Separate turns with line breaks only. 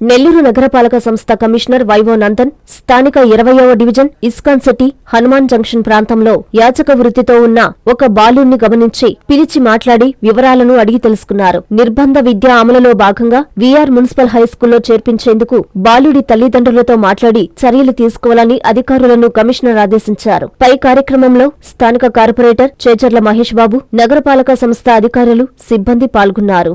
నెల్లూరు నగరపాలక సంస్థ commissioner vivo Nandan స్థానిక ఇరవయవ division ISKCON city Hanuman junction ప్రాంతంలో యాచక వృత్తితో ఉన్న ఒక బాలుణ్ణి గమనించి పిలిచి మాట్లాడి వివరాలను అడిగి తెలుసుకున్నారు. నిర్బంధ విద్య అమలులో భాగంగా వీఆర్ మున్సిపల్ హైస్కూల్లో చేర్పించేందుకు బాలుడి తల్లిదండ్రులతో మాట్లాడి చర్యలు తీసుకోవాలని అధికారులను కమిషనర్ ఆదేశించారు. పై కార్యక్రమంలో స్థానిక కార్పొరేటర్ చేచర్ల మహేష్ బాబు నగరపాలక సంస్థ అధికారులు సిబ్బంది పాల్గొన్నారు.